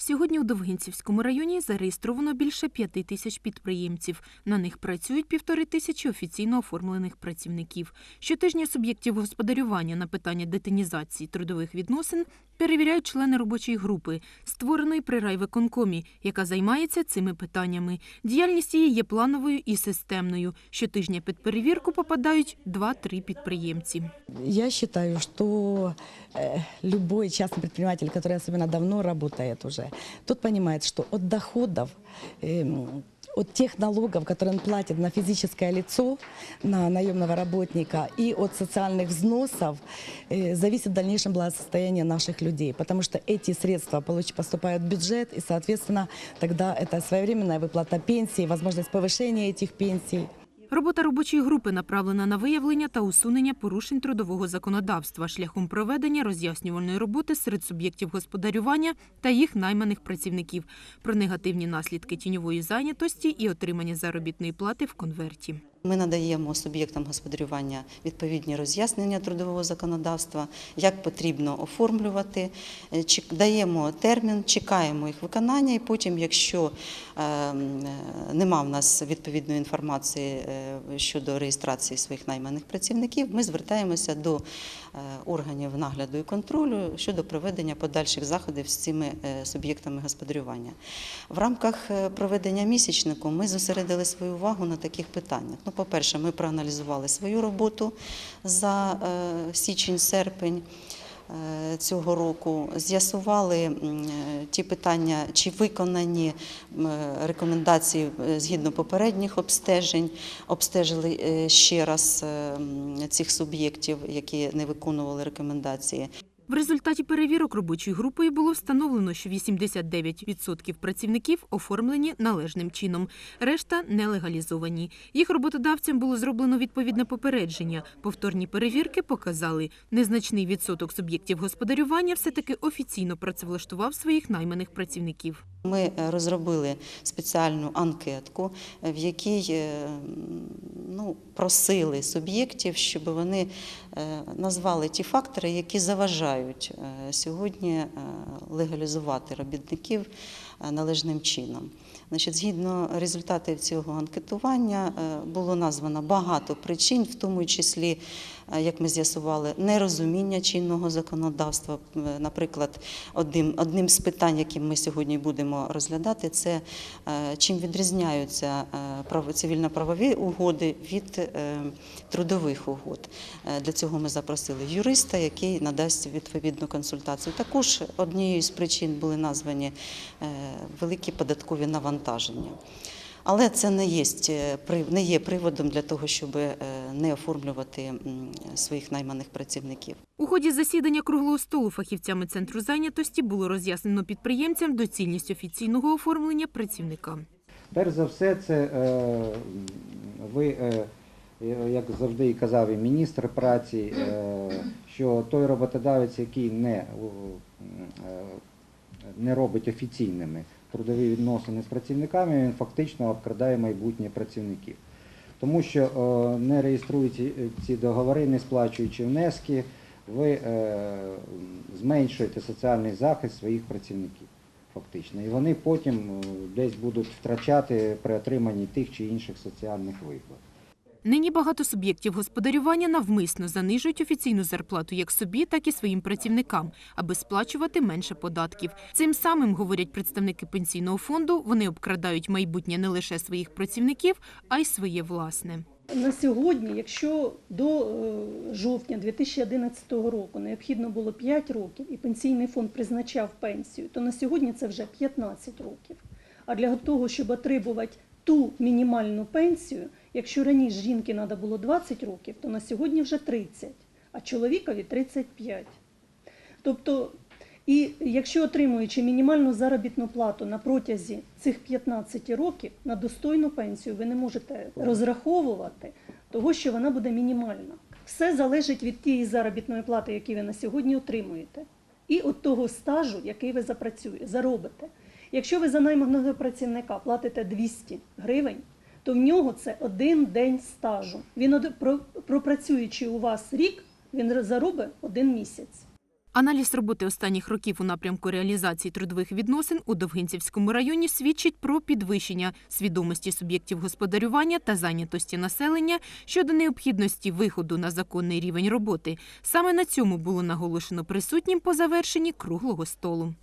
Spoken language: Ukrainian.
Сьогодні у Довгинцівському районі зареєстровано більше п'яти тисяч підприємців. На них працюють півтори тисячі офіційно оформлених працівників. Щотижня суб'єктів господарювання на питання детинізації трудових відносин перевіряють члени робочої групи, створеної при райвиконкомі, яка займається цими питаннями. Діяльність її є плановою і системною. Щотижня під перевірку попадають 2-3 підприємці. Я считаю, что э, любой частный предприниматель, который особенно давно работает уже, тот понимает, что от доходов, эм, от тех налогов, которые он платит на физическое лицо, на наемного работника и от социальных взносов э, зависит в дальнейшем благосостояние наших людей, потому что эти средства получ- поступают в бюджет, и, соответственно, тогда это своевременная выплата пенсий, возможность повышения этих пенсий. Робота робочої групи направлена на виявлення та усунення порушень трудового законодавства шляхом проведення роз'яснювальної роботи серед суб'єктів господарювання та їх найманих працівників про негативні наслідки тіньової зайнятості і отримання заробітної плати в конверті. Ми надаємо суб'єктам господарювання відповідні роз'яснення трудового законодавства, як потрібно оформлювати, е, даємо термін, чекаємо їх виконання, і потім, якщо е, е, нема в нас відповідної інформації щодо реєстрації своїх найманих працівників, ми звертаємося до органів нагляду і контролю щодо проведення подальших заходів з цими суб'єктами господарювання. В рамках проведення місячнику ми зосередили свою увагу на таких питаннях. Ну, по-перше, ми проаналізували свою роботу за е, січень-серпень. е, Цього року з'ясували е, ті питання, чи виконані рекомендації згідно попередніх обстежень, обстежили ще раз цих суб'єктів, які не виконували рекомендації. В результаті перевірок робочою групою було встановлено, що 89% працівників оформлені належним чином, решта нелегалізовані. Їх роботодавцям було зроблено відповідне попередження. Повторні перевірки показали, незначний відсоток суб'єктів господарювання все-таки офіційно працевлаштував своїх найманих працівників. Ми е, розробили спеціальну анкетку, е, в якій е, ну, просили суб'єктів, щоб вони назвали ті фактори, які заважають е, сьогодні е, легалізувати робітників е, належним чином. Значить, згідно результатів цього анкетування було названо багато причин, в тому числі, як ми з'ясували, нерозуміння чинного законодавства. Е, Наприклад, одним, одним з питань, яким ми сьогодні будемо розглядати, це е, чим відрізняються е, цивільно-правові угоди від е, трудових угод. Е, Для цього ми запросили юриста, який надасть відповідну консультацію. Також однією з причин були названі е, великі податкові навантаження. Але це не є, е, не є приводом для того, щоб е, не оформлювати своїх найманих працівників. У ході засідання круглого столу фахівцями центру зайнятості було роз'яснено підприємцям доцільність офіційного оформлення працівника. Перш за все, це е, ви, е, як завжди і казав і міністр праці, е, що той роботодавець, який не, не робить офіційними трудові відносини з працівниками, він фактично обкрадає майбутнє працівників. Тому що е, не реєструючи ці договори, не сплачуючи внески, ви е, зменшуєте соціальний захист своїх працівників фактично. І вони потім е, десь будуть втрачати при отриманні тих чи інших соціальних виплат. Нині багато суб'єктів господарювання навмисно занижують офіційну зарплату як собі, так і своїм працівникам, аби сплачувати менше податків. Цим самим, говорять представники пенсійного фонду, вони обкрадають майбутнє не лише своїх працівників, а й своє власне. На сьогодні, якщо до е, жовтня 2011 року необхідно було 5 років і пенсійний фонд призначав пенсію, то на сьогодні це вже 15 років. А для того, щоб отримувати ту мінімальну пенсію, якщо раніше жінки треба було 20 років, то на сьогодні вже 30, а чоловікові 35. Тобто, і якщо отримуючи мінімальну заробітну плату на протязі цих 15 років на достойну пенсію, ви не можете розраховувати того, що вона буде мінімальна. Все залежить від тієї заробітної плати, яку ви на сьогодні отримуєте, і від того стажу, який ви запрацюєте, заробите. Якщо ви за найманого працівника платите 200 гривень, то в нього це один день стажу. Він пропрацюючи у вас рік, він заробить один місяць. Аналіз роботи останніх років у напрямку реалізації трудових відносин у Довгинцівському районі свідчить про підвищення свідомості суб'єктів господарювання та зайнятості населення щодо необхідності виходу на законний рівень роботи. Саме на цьому було наголошено присутнім по завершенні круглого столу.